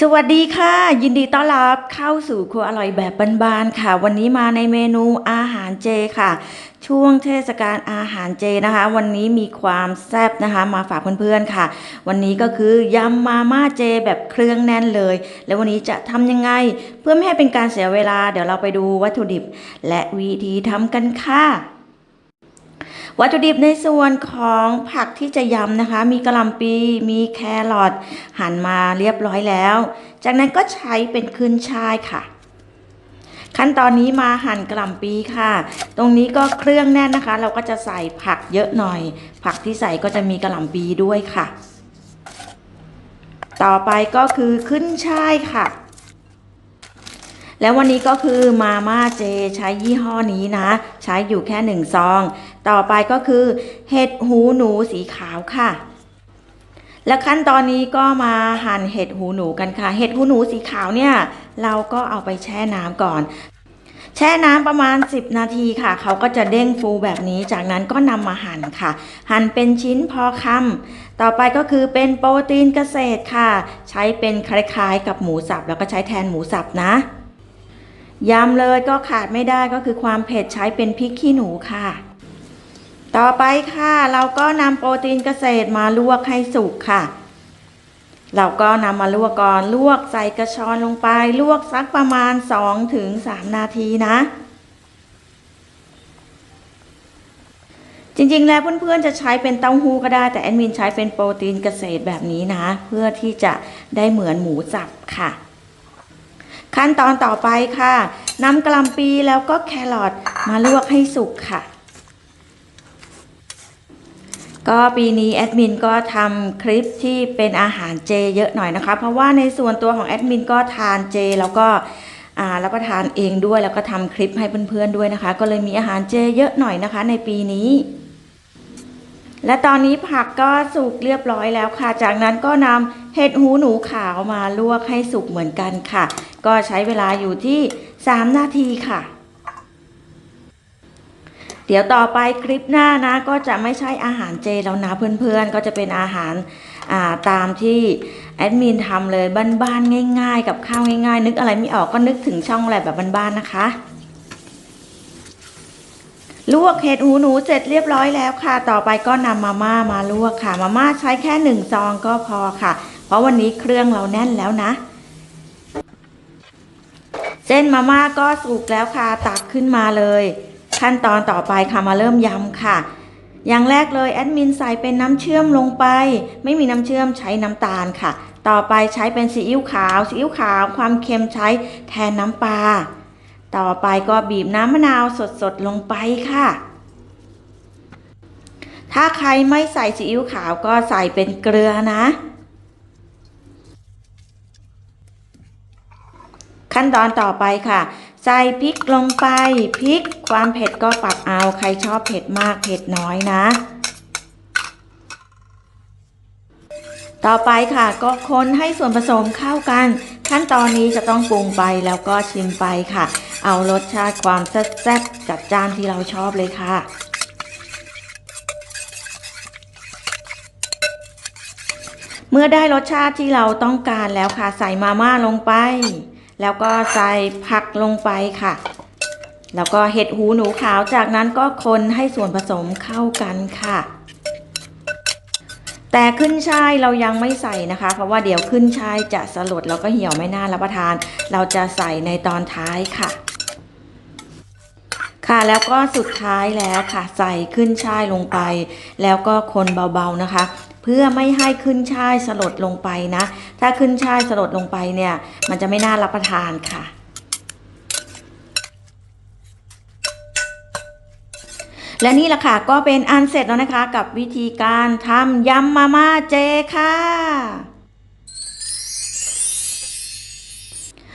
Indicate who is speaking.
Speaker 1: สวัสดีค่ะ ยินดีต้อนรับเข้าสู่ครัวอร่อยแบบบ้านๆค่ะ วันนี้มาในเมนูอาหารเจค่ะ ช่วงเทศกาลอาหารเจนะคะ วันนี้มีความแซ่บนะคะ มาฝากเพื่อนๆค่ะ วันนี้ก็คือยำมาม่าเจแบบเครื่องแน่นเลย แล้ววันนี้จะทำยังไง เพื่อไม่ให้เป็นการเสียเวลา เดี๋ยวเราไปดูวัตถุดิบ และวิธีทำกันค่ะ วัตถุดิบในส่วนของผักที่จะยำนะคะ มีกระหล่ำปีมีแครอทหั่นมาเรียบร้อยแล้ว จากนั้นก็ใช้เป็นขึ้นช่ายค่ะ ขั้นตอนนี้มาหั่นกระหล่ำปีค่ะ ตรงนี้ก็เครื่องแน่นนะคะ เราก็จะใส่ผักเยอะหน่อย ผักที่ใส่ก็จะมีกระหล่ำปีด้วยค่ะ ต่อไปก็คือขึ้นช่ายค่ะ แล้ววันนี้ก็คือมาม่าเจใช้ยี่ห้อนี้นะ ใช้อยู่แค่หนึ่งซอง ต่อไปก็คือเห็ดหูหนูสีขาวค่ะ และขั้นตอนนี้ก็มาหั่นเห็ดหูหนูกันค่ะ เห็ดหูหนูสีขาวเนี่ย เราก็เอาไปแช่น้ำก่อนแช่น้ำประมาณ 10 นาทีค่ะ เขาก็จะเด้งฟูแบบนี้ จากนั้นก็นำมาหั่นค่ะ หั่นเป็นชิ้นพอคำต่อไปก็คือเป็นโปรตีนเกษตรค่ะ ใช้เป็นคล้ายๆ กับหมูสับ แล้วก็ใช้แทนหมูสับนะ ยำเลยก็ขาดไม่ได้ก็คือความเผ็ดใช้เป็นพริกขี้หนูค่ะ ต่อไปค่ะ เราก็นำโปรตีนเกษตรมาลวกให้สุกค่ะ เราก็นำมาลวกก่อนลวกใส่กระชอนลงไป ลวกสักประมาณ 2-3ถึงนาทีนะ จริงๆ แล้วเพื่อนๆจะใช้เป็นเต้าหู้ก็ได้ แต่แอดมินใช้เป็นโปรตีนเกษตรแบบนี้นะ เพื่อที่จะได้เหมือนหมูสับค่ะ ขั้นตอนต่อไปค่ะนำกะล่ำปีแล้วก็แครอทมาลวกให้สุกค่ะ ก็ปีนี้แอดมินก็ทำคลิปที่เป็นอาหารเจเยอะหน่อยนะคะ เพราะว่าในส่วนตัวของแอดมินก็ทานเจแล้วก็อ่ารับประทานเองด้วยแล้วก็ทำคลิปให้เพื่อนๆด้วยนะคะ ก็เลยมีอาหารเจเยอะหน่อยนะคะ ในปีนี้และตอนนี้ผักก็สุกเรียบร้อยแล้วค่ะ จากนั้นก็นำ เห็ดหูหนูขาวมาลวกให้สุกเหมือนกันค่ะ ก็ใช้เวลาอยู่ที่ 3 นาทีค่ะ เดี๋ยวต่อไปคลิปหน้านะก็จะไม่ใช่อาหารเจแล้วนะเพื่อนๆ ก็จะเป็นอาหาราตามที่แอดมินทำเลยบ้านๆง่าย ๆ กับข้าวง่าย ๆ นึกอะไรไม่ออกก็นึกถึงช่องอะไรแบบบ้านๆนะคะลวกเห็ดหูหนูเสร็จเรียบร้อยแล้วค่ะ ต่อไปก็นำมาม่ามาลวกค่ะ มาม่าใช้แค่หนึ่งซองก็พอค่ะ ราะวันนี้เครื่องเราแน่นแล้วนะ เส้นมาม่าก็สุกแล้วค่ะ ตักขึ้นมาเลย ขั้นตอนต่อไปค่ะมาเริ่มยำค่ะ อย่างแรกเลยแอดมินใส่เป็นน้ำเชื่อมลงไป ไม่มีน้ำเชื่อมใช้น้ำตาลค่ะ ต่อไปใช้เป็นซีอิ๊วขาวซีอิ๊วขาว ความเค็มใช้แทนน้ำปลาต่อไปก็บีบน้ำมะนาวสดๆลงไปค่ะ ถ้าใครไม่ใส่ซีอิ๊วขาวก็ใส่เป็นเกลือนะ ขั้นตอนต่อไปค่ะ ใส่พริกลงไปพริกความเผ็ดก็ปรับเอาใครชอบเผ็ดมากเผ็ดน้อยนะ ต่อไปค่ะก็คนให้ส่วนผสมเข้ากัน ขั้นตอนนี้จะต้องปรุงไปแล้วก็ชิมไปค่ะ เอารสชาติความแซ่บๆจัดจ้านที่เราชอบเลยค่ะเมื่อได้รสชาติที่เราต้องการแล้วค่ะ ใส่มาม่าลงไป แล้วก็ใส่ผักลงไปค่ะ แล้วก็เห็ดหูหนูขาวจากนั้นก็คนให้ส่วนผสมเข้ากันค่ะ แต่ขึ้นช่ายเรายังไม่ใส่นะคะ เพราะว่าเดี๋ยวขึ้นช่ายจะสลดแล้วก็เหี่ยวไม่น่ารับประทาน เราจะใส่ในตอนท้ายค่ะค่ะแล้วก็สุดท้ายแล้วค่ะ ใส่ขึ้นช่ายลงไป แล้วก็คนเบาๆนะคะ เพื่อไม่ให้ขึ้นช่ายสลดลงไปนะ ถ้าขึ้นช่ายสลดลงไปเนี่ย มันจะไม่น่ารับประทานค่ะและนี่แหละค่ะก็เป็นอันเสร็จแล้วนะคะ กับวิธีการทำยำมาม่าเจค่ะ